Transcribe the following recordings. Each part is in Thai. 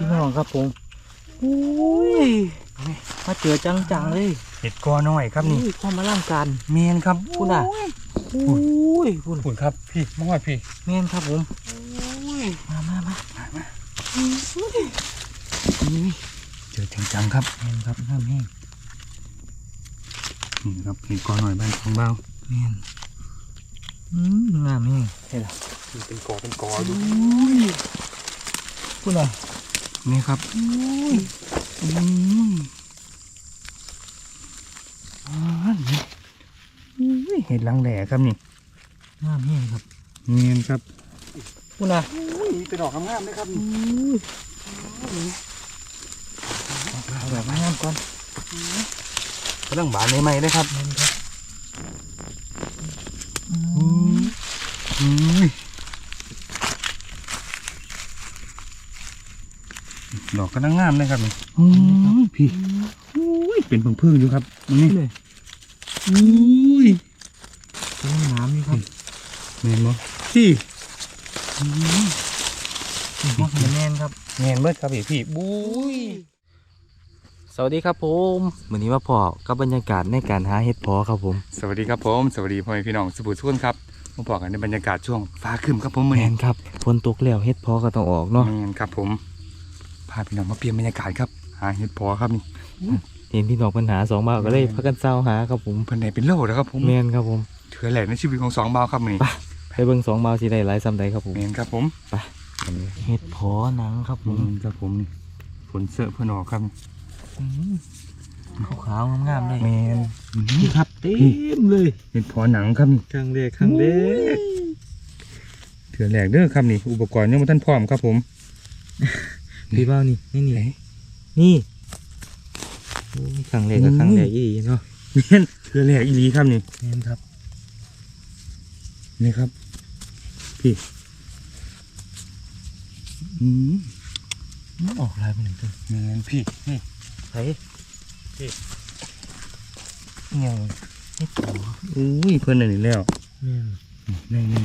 พี่น้องครับผมอุ้ยมาเจอจังๆเลยเห็ดกอน้อยครับนี่อุ้ยความมาล่างการเมนครับคุณอะอุ้ยคุณคุณครับพี่มอดพี่แม่นครับผมมามามาเจอจังๆครับแม่นครับน้ำแห้งนี่ครับเห็ดกอน้อยบ้านของเบาแม่นอืมน้ำแห้งเห็นหรอเป็นกอเป็นกออยู่คุณอะ นี่ครับอุ้ยอืมอ่านี่อุ้ยเห็ดลังแหล่ครับนี่น้ำแห้งครับเมนครับคุณอะอุ้ยเป็นดอกงามๆเลยครับอุ้ยเอาแบบงามก่อนกำลังบานใหม่ๆเลยครับแม่นครับอือืม มอุ้ยดอ กกำลังงามเลยครับนี่อืมพี่อุ้ยเป็นเพิ่งๆอยู่ครับนี่เลยอุ้ยต้นน้ำนี่ครับเมนบ่พี่ว่าแม่นครับเมนเบิดครับพี่พี่บุ้ยสวัสดีครับผมวันนี้มาพอกับบรรยากาศในการหาเห็ดเพอครับผม สวัสดีครับผม สวัสดีพ่อแม่พี่น้องสุบุทุกคนครับมาบอกกันในบรรยากาศช่วงฟ้าครึ้มครับผมแมมื้อนี้นครับฝนตกแล้วเห็ดเพอก็ต้องออกเนาะแมนครับผม พาพี่น้องมาเปลี่ยนบรรยากาศครับ หาเห็ดพอครับนี่เห็นพี่น้องปัญหาสองบ่าวก็เลยพักกันเศร้าหาครับผมเพิ่นไหนเป็นโลแล้วครับผมแมนครับผมเถือแหลกในชีวิตของสองบ่าวครับมื้อนี้ไปเบิ่งสองบ่าวสิได้หลายซ้ำใดครับผมแมนครับผมเห็ดเพอหนังครับผอืมมครับผมฝนเสื้อเพื่อนออกครับอืมขาวๆงามๆเลยแมนนี่ครับเต็มเลยเห็ดพอหนังครับนี่ครั้งแรกครั้งแรกเถือแหลกเด้อครับนี่อุปกรณ์ยังไม่ทันพร้อมครับผม พี่บ่าวนี่นี่นี่นี่โอ้ยครั้งแรกกับครั้งแรกอีเนาะแมนเถือแหลกอีหลีครับนี่แมนครับนี่ครับ พี่อืมออกลายไปหนึ่งตัวแมนพี่นี่ไผ่ยังเห็ดเพออุ้ยเพื่อนอันนี้แล้วแม่นนี่นี่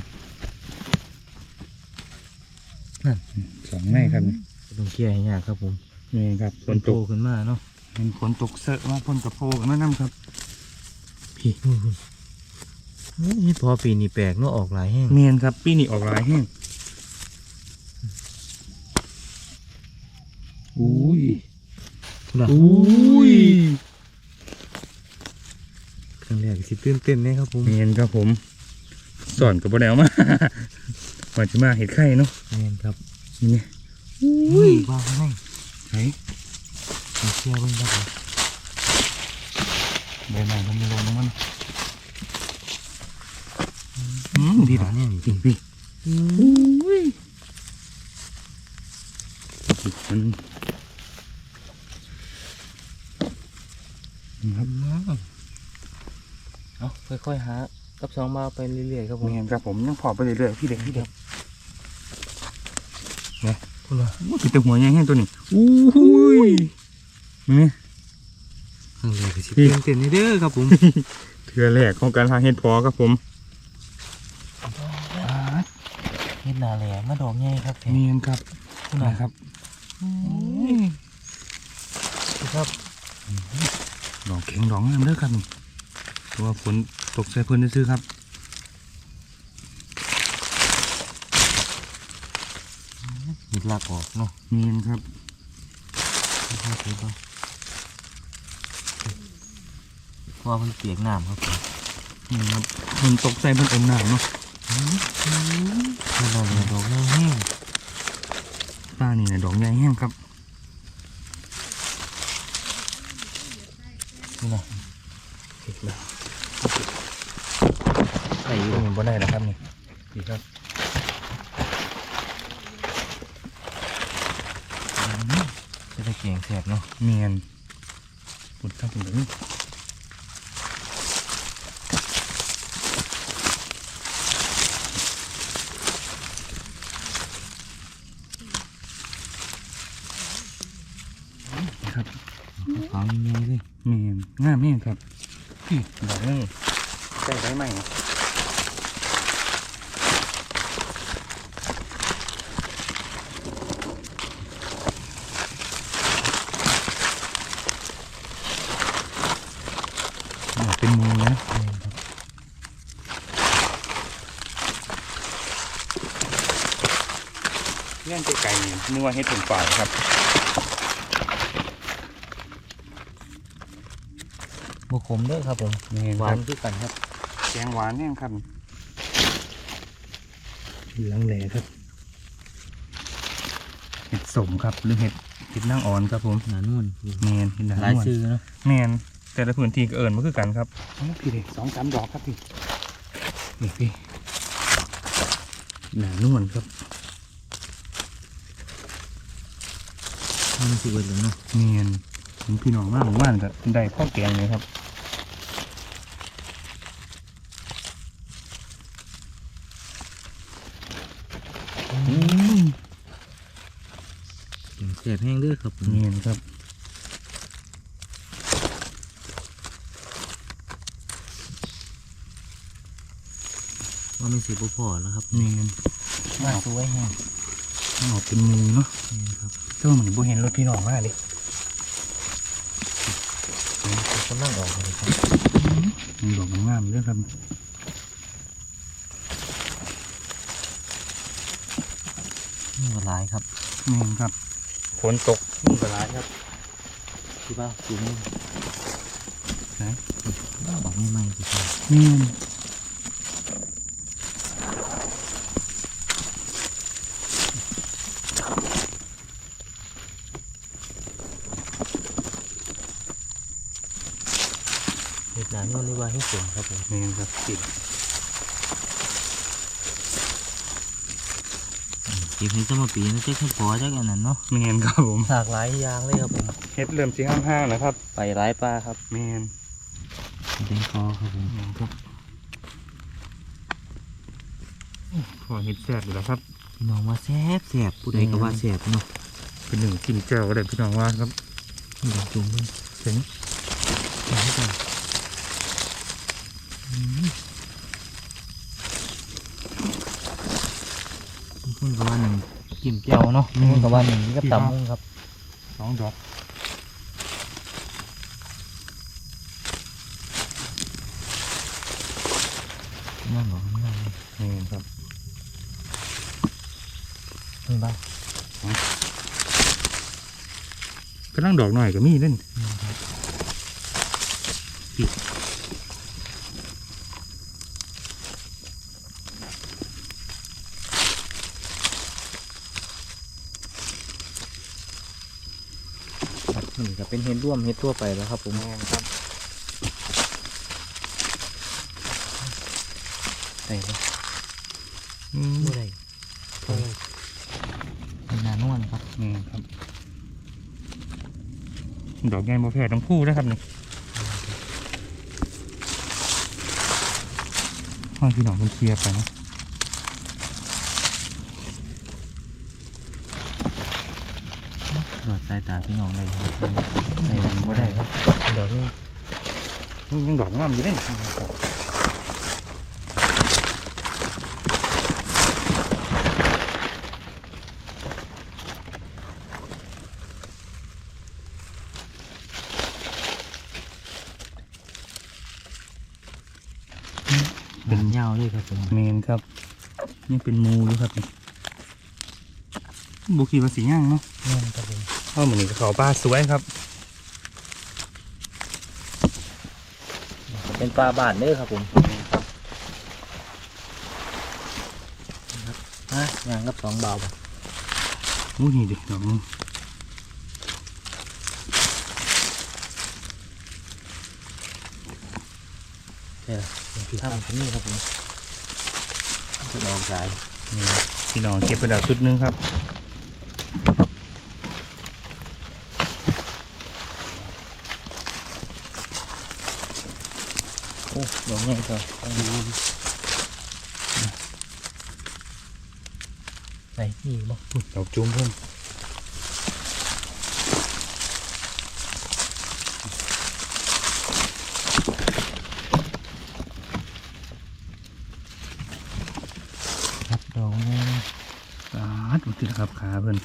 นั่นสองในครับนี่ ต้องเคลียร์ให้ยากครับผมนี่ครับฝฝนนโตตกขึ้นมาเนาะเป็นฝนตกเสอะมาฝนกระโพกันมานํครับ พี่นี่พอปีนี้แปลกเนาะออกหลายแห้งเมียนครับปีนี้ออกหลายแห้งอุ้ยนะอุ้ยครั้งแรกสิตื่นเต้นแน่ครับผมเมียนครับผมสอนกับบ่ได้เอามาว่าจะมาเห็ดไข่เนาะแม่นครับนี่ไง อุ้ยว่าข้างในไหนผมเชื่อเบิ่งครับผมใบไม้มันจะลงลงมันอืมดีหานะเนี่ยนี่จริงพี่อุ้ยมันครับเอาค่อยๆหากับสองมาไปเรื่อยๆครับผมเมียนครับผมยังพอไปเรื่อยๆพี่เด็กพี่เด็ก คุณว่าโอ้ติดแต่หัวใหญ่แห้งตัวนี้อุ้ยนี่ครั้งแรกสิพี่ตื่นเต้นเด้อครับผมเทือแรกของการหาเห็ดพอครับผมเฮ็ดนาแหลมมาดอกใหญ่ครับแท้เมียนครับคุณน่ะนะครับครับดอกเข็งดอกงามเด้อครับนี่ตัวฝนตกใส่เพิ่นซื้อๆครับ เห็ดลักออกเนาะเมียนครับค่อยๆเก็บเอาเพราะว่ามันเปียกน้ำครับผมนี่ครับฝนตกใส่เพิ่นอมหนาวเนาะมาดอกเนี่ยดอกแห้งป้านี่นะดอกใหญ่แห้งครับๆนี่นะ เห็ดแล้ว ใส่อยู่ นี่บ่ได้แล้วครับนี่ดีครับ จะได้เกียงแสบ เนาะเมียนปุดครับผมนี้ครับขาวยังไงเลยเมียนงามแห้งครับพี่ดอกนึงใส่ได้ไหม น เป็นมูนะแม่นครับเงี้ยไกลๆนี่นึกว่าเฮ็ดเป็นฝ่ายครับบุขมเด้วยครับผมนี่หหวาวานนคือกันครับแกงหวานแห้งครับหลังแหล่ครับ เห็ดสมครับหรือเห็ดเห็ดนางอ่อนครับผมหนานุ่นแมนเห็ดนางหลายอ่อนซื้อเนาะแมน แต่ละพื้นที่ก็เอิญมาคือกันครับอ๋อพี่เด็สองสามดอกครับพี่นี่พี่หนานวลครับมันสิเบิดแล้วเนาะแมนผมพี่น้องมากหมู่บ้านก็ได้พ่อแกงเลยครับอืมแสบแห้งเด้อครับผมแมนครับ ว่าไม่สิบ่พอแล้วครับแมนมาสวยแห้งออกเป็นหมูเนาะนี่ครับเจ้าเหมือนบ่เห็นรถพี่น้องมากเลยกำลังออกเลยครับมีดอกงามๆด้วยครับนี่ก็หลายครับแมนครับฝนตกนี่ก็หลายครับที่บ้าสูงนี่ไหนบอกไม่ไม่สิครับแมน เห็ดหนานุ่น นี่ว่าให้สมครับผมแมนครับติดเก็บเห็ดจะมาปีนะเจ๊แค่พอจักอันนั้นเนาะแมนครับผมหลากหลายอย่างเลยครับผมเฮ็ดเริ่มสีห้างๆนะครับ ไปหลายปลาครับแมนเป็นคอครับผมแมนครับพอเฮ็ดแซ่บอยู่แล้วครับพี่น้องว่าแซ่บแซ่บผู้ใดก็ว่าแซ่บเนาะเป็นหนึ่งกินเจ้าก็ได้พี่น้องว่าครับนี่ดอกจุ่มเพิ่นเห็นเห็นให้กัน เพิ่นก็ว่าหนึ่งจิ้มเจียวเนาะเพิ่นก็ว่าหนึ่งกับตำมุ้งครับสองดอกนั่งบอกนั่งเลยแมนครับเพิ่นบ้างกำลังดอกหน่อยก็มีเล่น นี่ก็เป็นเห็ดร่วมเห็ดทั่วไปแล้วครับ ผมแมนครับใส่เลยอืมผู้ใดเป็นนานวลครับแมนครับ ดอกใหญ่โมแพทย์ต้องพูดนะครับนี่ห้องพี่น้องคุณเคลียร์ไปนะ หลอดสายตาพี่น้องเลยครับใส่ไม่ได้ครับเดี๋ยวนี้ยังดอกงามอยู่เล่นเป็นยาวเลยครับผมเมนครับนี่เป็นมูอยู่ครับนี่บุคีภาษีย่างเนาะนี่ครับผมเข้าเหมือนกับเขาป้าสวยครับ เป็นปลาบาดเด้อครับผมครับอะยางกับสองเบาบ่อู้นี่ดิดอกนึงใช่ละทำแบบนี้ครับผมจะลองสายนี่พี่น้องเก็บไปดาวชุดหนึงครับ โอ้ดอก ใหญ่ก็ไหนนี่บ่ดอกจุ้มเพิ่มครับดอกใหญ่อ่าดูสิครับขาเพิ่น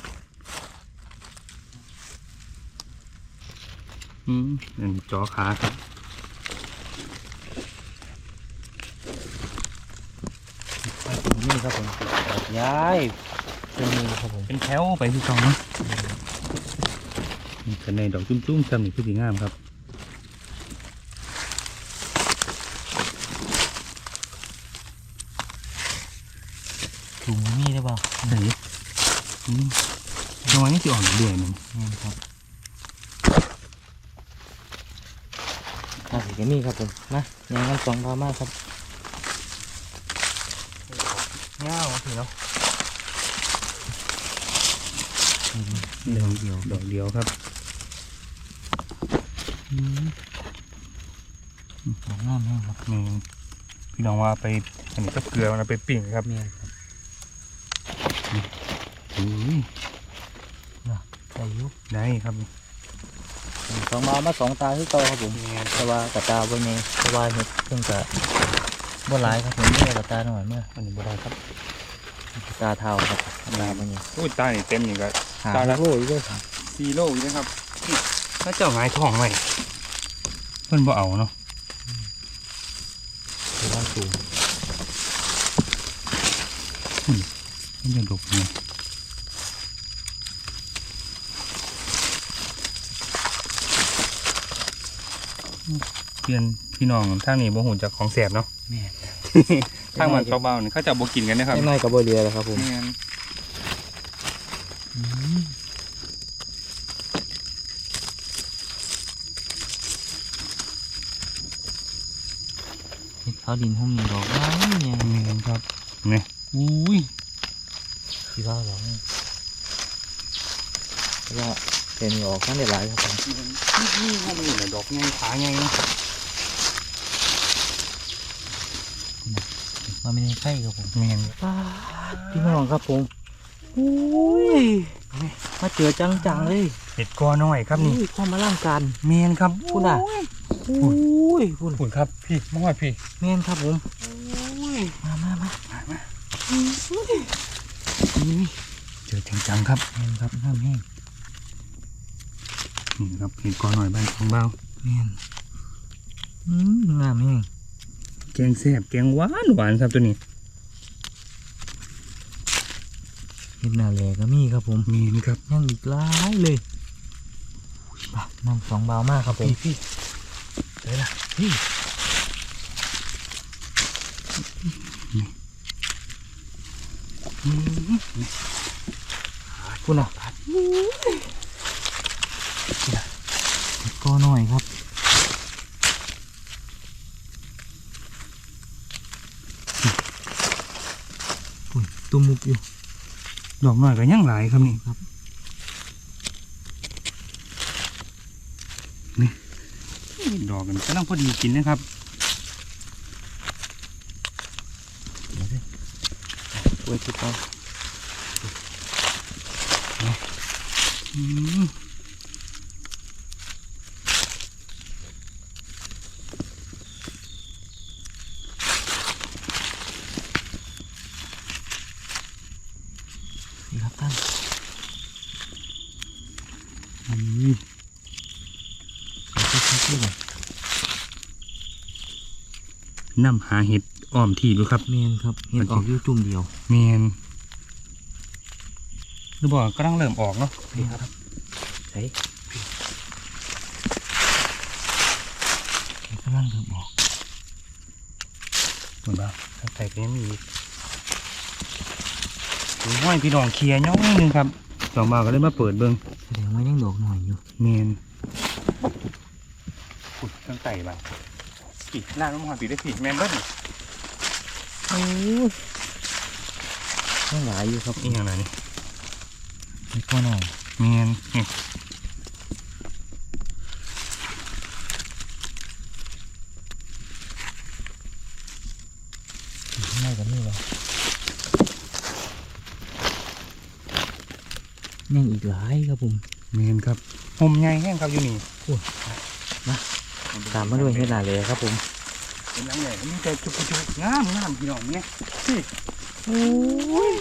อืมเป็นจอขาครับ ครับผมดอก ย้ายเป็นมือครับผมเป็นแถวไปที่กองเนาะนี่กันในดอกจุ้มๆซ้ำนี่คือสีงามครับถุงมีได้เปล่าไหนอืมระวังนี่สิอ่อนด้วยมันนี่ครับอะสีก็มีครับผมนะยังกันสองพามากครับ เงาสิเนาะเดียวเดียวดอกเดียวครับดอกงามแห้งครับนี่พี่น้องว่าไปอันนี้ก็เกลือมันเอาไปปิ้งครับเมียครับอุ้ยใส่อยุได้ครับสองบามาสองตาที่โตครับผมนี่แต่ว่ากระตาบนนี้เพราะว่าเห็ดเพิ่งจะบ่หลายครับผมนี่กระตาหน่อยเมื่ออันนี้บ่ได้ครับกระ ตาเทาครับกระตาบนนี้อุ้ยตานี่เต็มอย่างก็หาตาละโอ้ยด้วยครับซีโร่อยู่นะครับนี่ถ้าเจ้าหงายท้องไว้เพิ่นบ่เอาเนาะถือว่าสูงมันจะดกเนี่ยเพียนพี่น้องทางนี้บ่หูจากของแสบเนาะแม่ ทางมันเบาๆนี่เขาจะบ่กินกันนะครับไม่น้อยกับโบเรียแล้วครับผมแม่นเห็ดเขาดินหุ้มนี่ดอกไม้เนี่ยแม่นครับนี่อุ้ยที่ว่าดอกนี่แล้วก็เป็นออกขั้นได้หลายครับผมนี่ห้องมันอยู่ในดอกไงขาไง มันไม่ได้ไข่ครับผมแม่นพี่น้องครับผมโอ้ยมาเจอจังๆเลยเห็ดกอน้อยครับนี่อุ้ยความมาล่างกันแม่นครับพูดน่ะโอ้ยคุณฝุ่นครับพี่มอดพี่แม่นครับผมมามามาเจอจังๆครับแม่นครับน้ำแห้งนี่ครับเห็ดกอน้อยบ้านของเบาแม่นอืมงามแห้งแก งแซ่บแกงหวานหวานครับตัวนี้เห็ดหน้าแหลก็มีครับผมแม่นครับยังอีกหลายเลยอะน้ำสองเบามากครับผมพี่พี่เดี๋ยวล่ะพี่คุณอะก็หน่อยครับอุ้ย ตุ้มมุกอยู่ ดอกน้อยก็ยังหลายครับนี่ครับนี่ดอกกันกำลังพอดีกินนะครับเดี๋ยวสิโอ้ยคิดเอา อืม นี่ครับท่าน อืม เดี๋ยวคิดคิดเลย น้ำหาเห็ดอ้อมที่ดูครับเมนครับเห็นออกอยู่จุ่มเดียวแมนหรือบอกกำลังเริ่มออกเนาะนี่ครับใส่กำลังเริ่มออกเหมือนว่าถ้าใส่ก็ยังมีอีกโอ้ยห้อยพี่น้องเคลียร์ย่องหนึงครับสองบาทก็เลยมาเปิดเบิ้งแสดงว่ายังดอกหน่อยอยู่เมนขุดตั้งไต่ไปปี กหน้าน้ำหอมปีได้ปีกแมนเบิ้ลโอ้ยยังหลายอยู่ครับอีกอย่างไรนี่นี่ก็หน่อยเมนนี่อยู่ข้างในกันนี่วะยังอีกหลายครับผมเมนครับผมใหญ่แห้งครับอยู่นี่ ตามมาด้วยเฮ็ดหนาเลยครับผมเป็นยังไงมีแต่จุกจุกงามงามพี่น้องเนี่ยพี่โอ้ย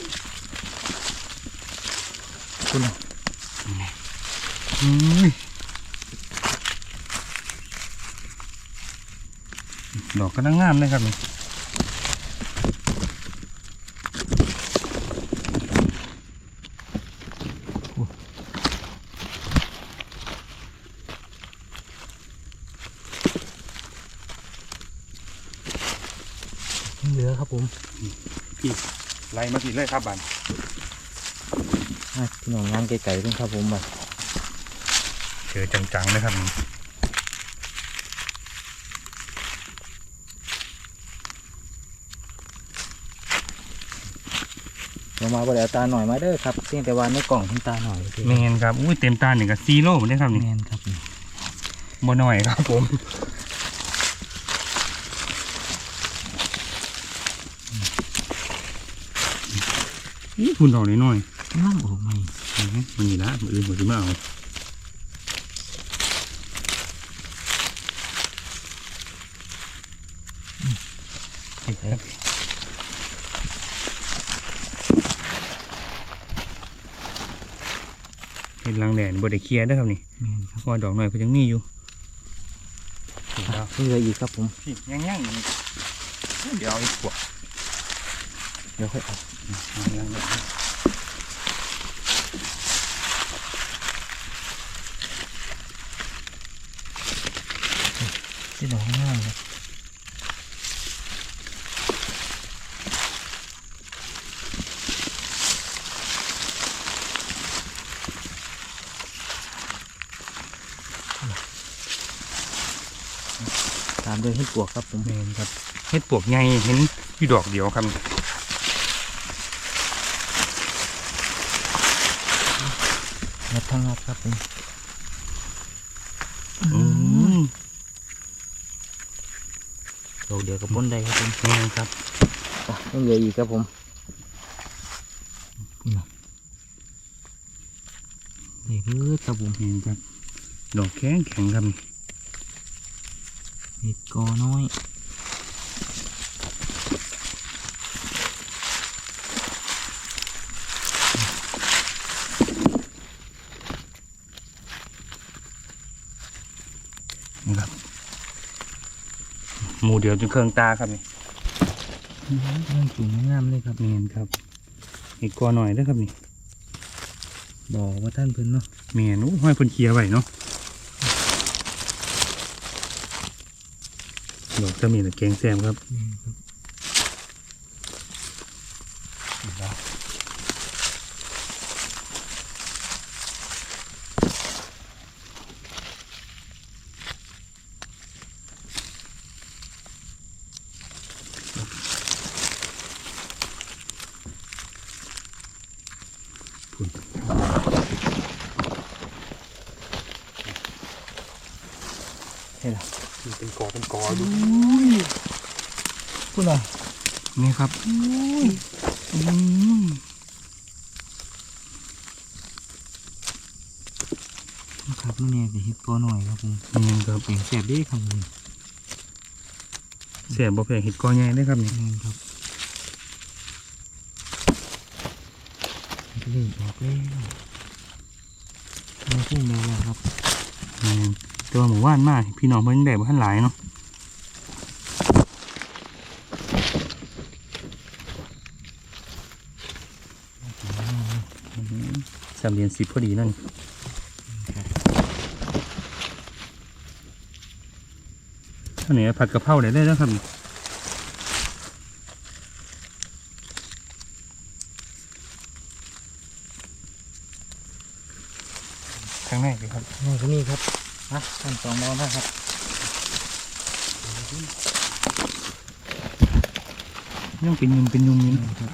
คุณน่ะอุ้ยดอกก็น่างามเลยครับนี่ ยังเหลือครับผม พี่ไล่มาผิดเลยครับบันอะพี่น้องงานไกลๆเพิ่งครับผมบ่เจอจังๆนะครับลงมาบ่ได้เอาตาหน่อยมาเด้อครับเพียงแต่ว่าในกล่องเพิ่นตาหน่อยแมนครับอุ้ยเต็มตาหนึ่งกับซีโร่หมดเลยครับนี่แมนครับบ่หน่อยครับผม นี่คุณดอกน้อยน้ำออกใหม่ๆอือฮึมันนี่ละมืออื่นผมจะมาเอาเห็นรังแดดบไดเคลียร์ได้อครับนี่แมนครับเพราะว่าดอกน้อยก็ยังมีอยู่ถูกแล้วเหลืออีกครับผมพี่ย่างย่างๆอยู่นี่เดี๋ยวเอาอีกขวด เดี๋ยวค่อยเอาย่างๆเลยที่ดอกง่างครับตามด้วยเห็ดปวกครับผมแม่นครับเฮ็ดปวกใหญ่เห็นอยู่ดอกเดียวครับ ดทั้งงัดครับผมอืมดอกเดียวกับพ้นใดครับผมแม่นครับอะยังเหลืออีกครับผมนี่คือครับผมแม่นครับ ดอกแข็งแข็งครับเห็ดกอน้อย นี่ครับหมู เดียวจนเครื่องตาครับนี่เรื่องสูงงามเลยครับแม่นครับ อีกกอหน่อยเด้อครับนี่บอกว่าท่านเพิ่นเนาะแม่นอู้ห้อยเพิ่นเคลียร์ไว้เนาะดอกจะมีแต่แกงแซมครับ ครับเห็นแล้วเป็นกอเป็นกออยู่พูดหน่อยนี่ครับอืมนะครับนี่เนี่ยจะเห็ดกอหน่อยครับผมนี่ครับเสียงแสบดีครับผมเสียบบ่แพงเห็ดกอใหญ่ได้อครับนี่นี่ครับ เล่นออกแล้วมาพุ่งมาแล้วครับแต่ว่าหมู่บ้านมากพี่น้องเพิ่งได้บ่ทันหลายเนาะสามเหรียญสิบพอดีนั่นเท่านี้ผัดกะเพราได้เลยแล้วครับข้างในสิครับ นี่ก็นี่ครับนะท่าน สองมอนะครับยังเป็นยุมเป็นยุมนี่นะครับ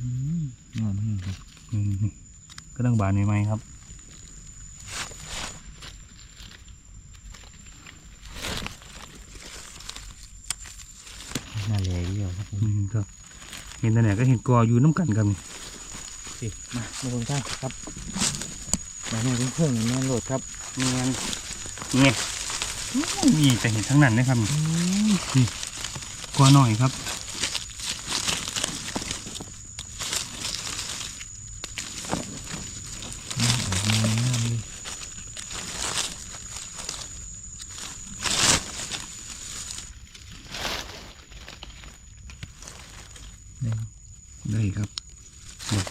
อืมงามนี่ครับ อืมก็ต้องบานใหม่ๆครับ น่าแลเดียวครับผม อืมครับ เห็นแต่ไหนก็เห็นกออยู่น้ำกันครับสิมาดูตรงข้างครับมาเนี่ยเพิ่งๆแม่นโหลดครับเงียนเนี่ยนี่แต่เห็นทั้งนั้นนะครับอืมนี่กอหน่อยครับ งามเลย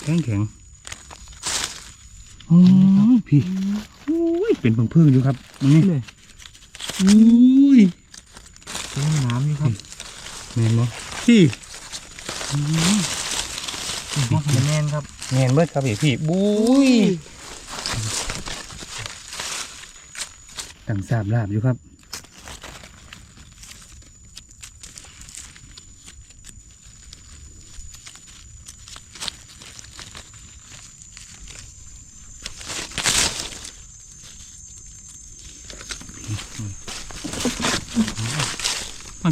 แข็งแข็งอืมพี่อุ้ยเป็นเพิ่งๆอยู่ครับตรงนี้เลยอุ้ยต้องน้ำนี่ครับแม่นบ่พี่ว่าแน่นครับแม่นเบิดครับพี่พี่บุ้ยตั้งสาบลาบอยู่ครับ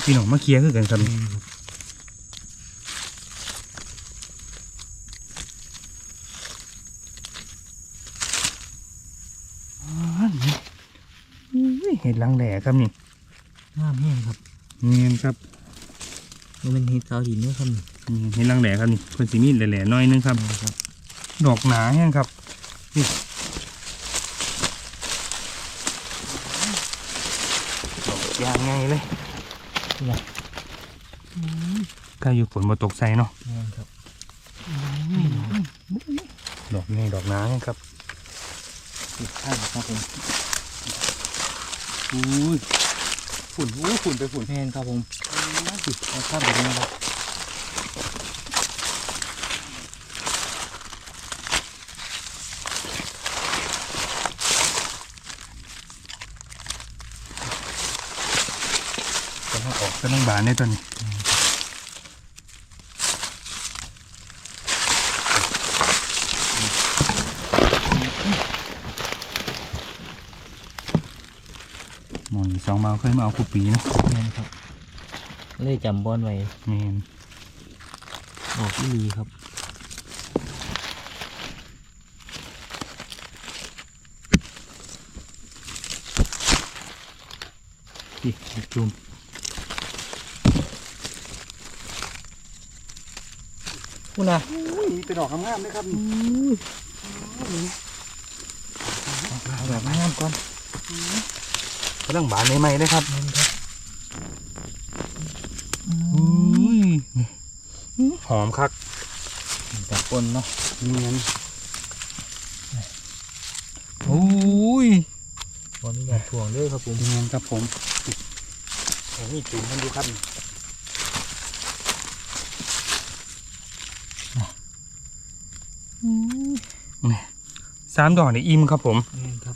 พี่น้องมาเคลียร์คือกันครับอุ้ยเห็ดลังแหล่ครับนี่น้ำแห้งครับเงียนครับมันเป็นเห็ดขาวหินด้วยครับนี่นี่เห็ดลังแหล่ครับนี่คนสีมีดแหล่ๆหน้อยนึงครับครับ ดอกหนาแห้งครับนี่ดอกยางไงเลย ก็อยู่ฝนมาตกใส่เนาะแน่นครับดอกไงดอกหนาแห้งครับติดข้างครับผมอุ้ยฝุ่นอุ้ยฝุ่นไปฝุ่นแน่นครับผมติดเอาข้ามไปเลยนะครับ ก็ ต้องออกก็ต้องบานได้ตอนนี้หมอนสองเมาเคยมาเอาคูปีนะแน่นครับ เลยจำบอลไว้แมนออกที่ดีครับพี่จุ่ม พูดนะอุ้ยเป็นดอกงามๆเลยครับเอาแบบน้ำก่อนกำลังบานใหม่ๆเลยครับแน่นครับอุ้ยหอมคักแต่ปนเนาะเนียนโอ้ยบอลนี่อยากถ่วงเด้อครับผมเนียนครับผมโอ้ยจุ่มมันดูครับ สามดอกนี่อิ่มครับผมแน่นครับ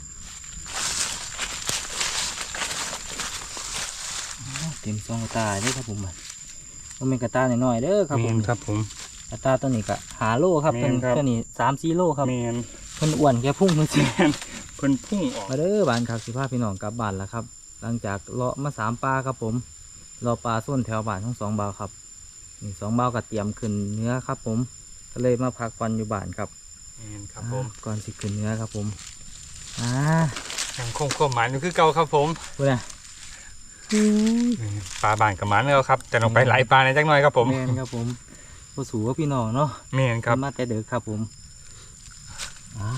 เต็มซองกระตายเด้อครับผมมันมันเป็นกระตายน้อยๆเด้อครับเมผมนครับผมกระตายตัวนี้ก็หาโลครับแม่เป็นนครับตัวนี้สามสี่โลครับเมนเพิ่นอ้วนแค่พุ่งมันสิแมนเพิ่นพุ่งออกมาเด้อบ้านครับสิพาพี่น้องกลับบ้านแล้วครับ หลังจากเลาะมาสามปลาครับผมรอปลาส้นแถวบ้านทั้งสองเบาวครับนี่สองเบาวก็เตรียมขึ้นเนื้อครับผม ก็เลยมาพักวันอยู่บ้านครับเมนครับผม อ่าก่อนสิขึ้นเนื้อครับผมอ่ายังคงความหมายอยู่คือเก่าครับผมพูดนะปลาบานกับหมันแล้วครับจะลงไปไหลปลาในจักหน่อยครับผมแมนครับผมผู้สูว่าพี่น้องเนาะเมนครับ มาแต่เด็กครับผมอ่า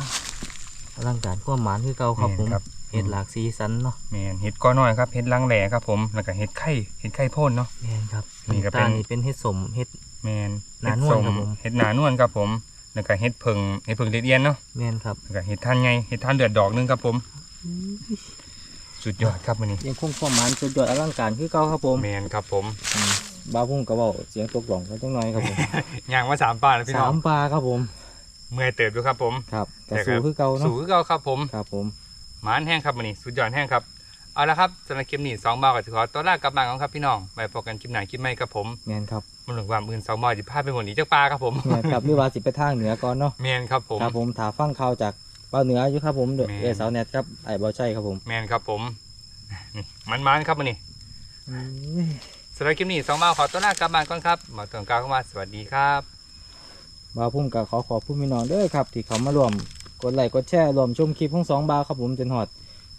ร่างการความหมานคือเก่าครับผม แม่นครับ เห็ดหลากสีสันเนาะแมนเห็ดก้อนน้อยครับเห็ดลังแหล่ครับผมแล้วก็เห็ดไข่เห็ดไข่พ่นเนาะแมนครับนี่ก็เป็นตานี่เป็นเห็ดสมเห็ดแมนหนานวลครับผมเห็ดหนานวลครับผมแล้วก็เห็ดเพิงเห็ดเพิงเลียนๆเนาะแมนครับแล้วก็เห็ดท่านไงเห็ดท่านเดือดดอกหนึงครับผมสุดยอดครับวันนี้ยังคงความหมานสุดยอดอลังการคือเก่าครับผมแมนครับผมอืมบ้าวพุ่งกระบอกเสียงตกหลงก็จังน้อยครับผมย่างมาสามปลาแล้วพี่น้สาองมปลาครับผมเมื่อยเติบดูครับผมครับกระแต่ครัสูบคือเก่าเนาะสูงก็ครับผมครับผม หมานแห้งครับวันนี้สุดยอดแห้งครับ เอาละครับสำหรับคลิปนี้สองบาทกับถือขอตัวลากลับบ้านของครับพี่น้องไปพบกันคลิปหน้าคลิปใหม่ครับผมแมนครับมันหลงว่ามื่นสองบาทจะพาไปหมดนี้จากปลาครับผมแมนครับมีวาสิไปทางเหนือก่อนเนาะแมนครับผมครับผมถาฟังข่าวจากเบาเหนืออยู่ครับผมเดแม่นเอสาวเน็ตครับไอ้เบาใช่ครับผมแมนครับผมนี่มันมันๆครับวันนี้สำหรับคลิปนี้สองบาทขอตัวลากลับบ้านก่อนครับหมอตวงกลางเข้ามาสวัสดีครับบ่าวพุ่มกับขอขอบคุณพี่น้องเด้อครับ ที่เขามารวม กดไลค์กดแชร์รวมชมคลิปของสองบาวครับผมจนหอด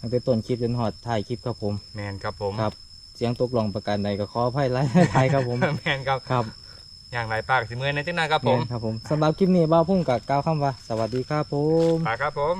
ตั้งแต่ต้นคลิปจนหอดถ่ายคลิปครับผมแมนครับผมครับเสียงตกหลงประการใดก็ขออภัยไล่ไทยครับผมแมนครับครับอย่างไรปากสิเมื่อยในจังหน้าครับผมแม่นครับผมสำหรับคลิปนี้บ่าวพุ่มกับกล่าวคำว่า สวัสดีครับผม ปากครับผม